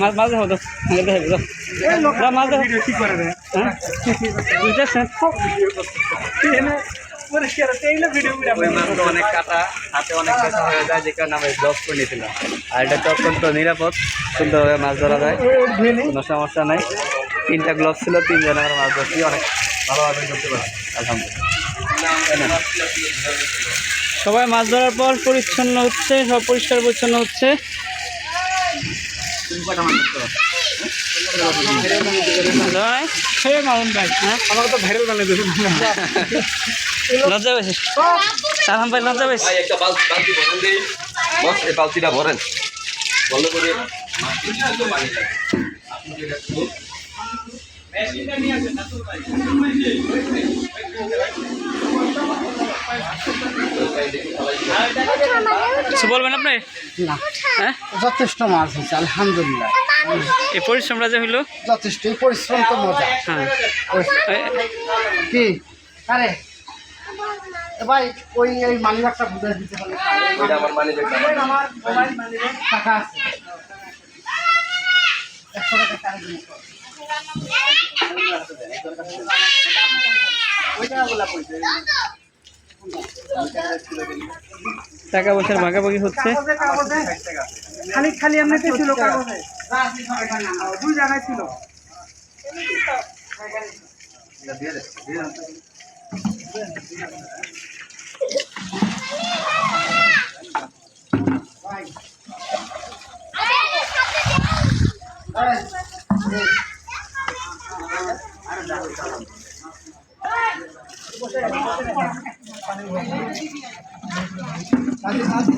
মাছ মাছ দেখো মাছ অনেক কাটা হাতে অনেক ব্যথা হয়ে যায় আমি ব্লক করে নিয়েছিলাম আর এটা তো নিরাপদ সুন্দরভাবে মাছ ধরা যায় কোনো সমস্যা নাই তিনটা গ্লোভ ছিল তিনজন আমরা মাছ ধরছি অনেক ভালোভাবে ধরতে পারি আলহামদুলিল্লাহ সবাই মাছ ধরার পর পরিচ্ছন্ন হচ্ছে সব পরিষ্কার পরিচ্ছন্ন হচ্ছে। নয়? হে মামুন ভাই। আমাকে তো ভাইরাল বানিয়ে দেবেন লজ্জা পেয়েছে সালাম ভাই লজ্জা বালতিটা ভরেন। ভালো করে কিছু বলবেন আপনি? না। হ্যাঁ? যথেষ্ট মাছ হয়েছে আলহামদুলিল্লাহ। এই পরিশ্রমটা যে হইল? যথেষ্ট এই পরিশ্রম তো মজা। হ্যাঁ। কি? আরে ভাই ওই এই মালিবাগটা বুঝে দিতে পারলে আমার মানে আমার মোবাইল টাকা আছে। একশো টাকা টাকা দিন টাকা পয়সার ভাগাভাগি হচ্ছে? খালি খালি এমনিতে ছিল দুই জায়গায় ছিল। पानी